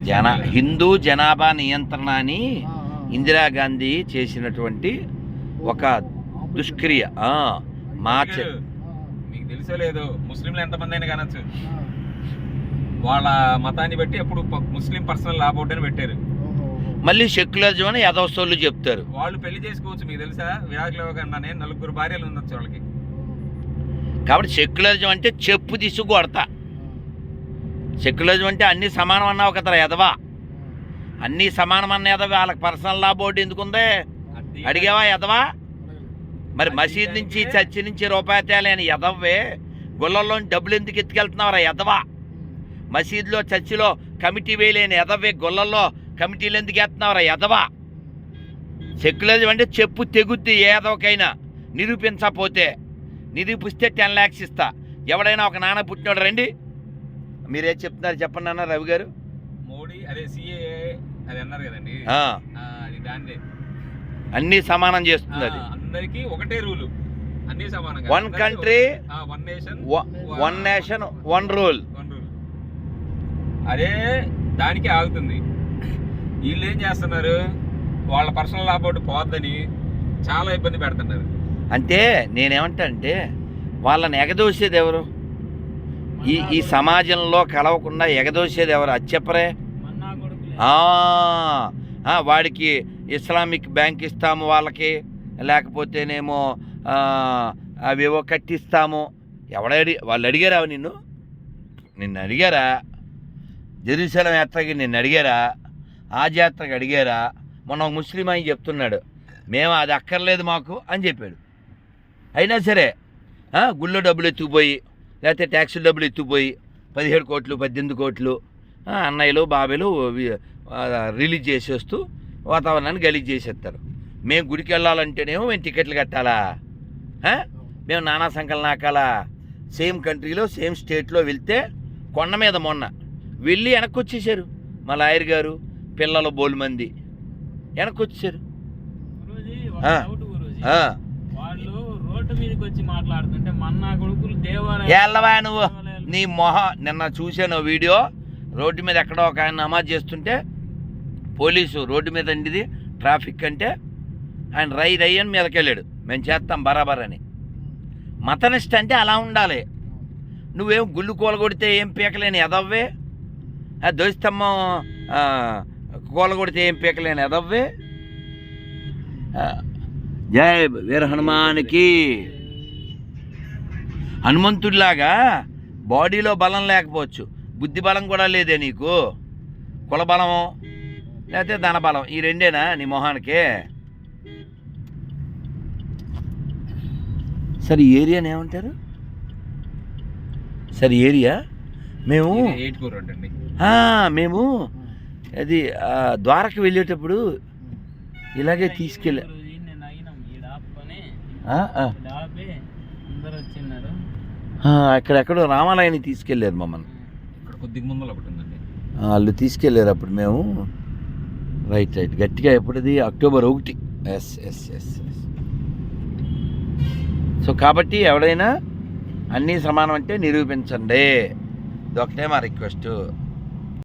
జన హిందూ జనాభా నియంత్రణ అని ఇందిరాగాంధీ చేసినటువంటి ఒక దుష్క్రియ ఆ, మార్చ. మీకు తెలుసో లేదు ముస్లింలు ఎంతమంది అయినా కానొచ్చు వాళ్ళ మతాన్ని బట్టి అప్పుడు ముస్లిం పర్సనల్ లా బోర్డు అని పెట్టారు. మళ్ళీ సెక్యులరిజం అని యదవసోళ్ళు చెప్తారు. వాళ్ళు పెళ్ళి చేసుకోవచ్చు మీకు తెలుసా? విడాకులు ఇవ్వకుండానే నలుగురు భార్యలు ఉండొచ్చు వాళ్ళకి. కాబట్టి సెక్యులరిజం అంటే చెప్పు తీసి కొడతా. సెక్యులరిజం అంటే అన్ని సమానం అన్నావు కదా ఎదవా అన్నీ సమానం అన్న ఎదవా వాళ్ళకి పర్సనల్ లా బోర్డు ఎందుకుందే? అడిగావా ఎదవా మరి మసీద్ నుంచి చర్చి నుంచి రూపాయి తేలే అని ఎదవ్వే గుళ్ళల్లో డబ్బులు ఎందుకు ఎత్తుకెళ్తున్నావురా ఎదవా మసీదులో చర్చిలో కమిటీ వేయలేని ఎదవే గుళ్ళల్లో కమిటీలు ఎందుకు ఎత్తున్నావురా ఎదవా సెక్యులరిజం అంటే చెప్పు తెగుద్ది ఏ ఎదవకైనా నిరూపించకపోతే నిరూపిస్తే టెన్ ల్యాక్స్ ఇస్తా. ఎవడైనా ఒక నాన్న పుట్టినోడు రండి. మీరేం చెప్తున్నారు చెప్పండి అన్న రవి గారు? మోడీ అదే సిఏ అది అన్నారు కదండి. అది దాందే అన్నీ సమానం చేస్తుంది అది. అందరికి ఒకటే రూలు. అన్ని సమానంగా. One country one nation one nation one rule one rule అదే దానికి ఆగుతుంది. వీళ్ళు ఏం చేస్తున్నారు? వాళ్ళ పర్సనల్ లా బోర్డు పోద్దని చాలా ఇబ్బంది పెడుతున్నారు. అంటే నేనేమంటా అంటే వాళ్ళని ఎగదోసేది ఎవరు? ఈ ఈ సమాజంలో కలవకుండా ఎగదోసేది ఎవరు? అది చెప్పరే. వాడికి ఇస్లామిక్ బ్యాంక్ ఇస్తాము వాళ్ళకి లేకపోతేనేమో అవేవో కట్టిస్తాము. ఎవడడి వాళ్ళు అడిగారా నిన్ను? నిన్ను అడిగారా? జెరూసలం యాత్రకి నిన్ను అడిగారా? ఆ అడిగారా? మొన్న ఒక ముస్లిం అని చెప్తున్నాడు మేము అది అక్కర్లేదు మాకు అని చెప్పాడు. అయినా సరే గుళ్ళో డబ్బులు ఎత్తుకుపోయి లేకపోతే ట్యాక్సులు డబ్బులు ఎత్తుకుపోయి పదిహేడు కోట్లు పద్దెనిమిది కోట్లు అన్నయ్యలు బాబాయ్లు రిలీజ్ చేసేస్తూ వాతావరణాన్ని గలీజ్ చేసేస్తారు. మేము గుడికి వెళ్ళాలంటేనేమో మేము టికెట్లు కట్టాలా? మేము నానా సంకలన నాకాలా సేమ్ కంట్రీలో సేమ్ స్టేట్లో వెళ్తే కొండ మీద మొన్న వెళ్ళి వెనక్కి వచ్చేసారు మా లాయర్ గారు పిల్లలు బోలు మంది వెనక్కి వచ్చేసారు గురూజీ, ఆ. ఒక డౌట్ గురూజీ. ఆ. వాళ్ళు రోడ్డు మీదకి వచ్చి మాట్లాడుతుంటే మన్నా కొడుకులు దేవాలయం ఏళ్ళవా నువ్వు. నీ మొహ నిన్న చూశాను వీడియో. రోడ్డు మీద ఎక్కడో ఒక ఆయన నమాజ్ చేస్తుంటే పోలీసు రోడ్డు మీద అండిది ట్రాఫిక్ అంటే ఆయన రై రై అని మీదకి వెళ్ళాడు. మేము చేస్తాం బరాబర్ అని. మతనిష్ట అంటే అలా ఉండాలి. నువ్వేం గుళ్ళు కూలగొడితే ఏం పీకలేని ఎదవ్వే ఆ దోస్తమ్మం ఆ, కూలగొడితే ఏం పీకలేని ఎదవ్వే జై వీర హనుమానికి. హనుమంతుడిలాగా బాడీలో బలం లేకపోవచ్చు. బుద్ధి బలం కూడా లేదే నీకు? కుల బలము లేకపోతే ధన బలం ఈ రెండేనా నీ మొహానికి? సరే ఏరియాని ఏమంటారు? సరే ఏరియా? మేము మేము అది ద్వారకి వెళ్ళేటప్పుడు ఇలాగే తీసుకెళ్ళా గురూజీ, నేను అయినాం ఈడ ఆపుకొని ఆ, ఆ. ఈడ ఆపి అందరు వచ్చిన్నారు ఆ, అక్కడెక్కడో రామాలయానికి తీసుకెళ్ళారు మమ్మల్ని. ఇక్కడ కొద్దిగా ముందర ఒకటి ఉందండి. ఆ, వాళ్ళు తీసుకెళ్ళారు అప్పుడు మేము. Right right. గట్టిగా ఎప్పుడుది అక్టోబర్ ఒకటి. Yes yes yes yes. So కాబట్టి ఎవడైనా అన్నీ సమానం అంటే నిరూపించండి. ఇది ఒకటే మా రిక్వెస్ట్.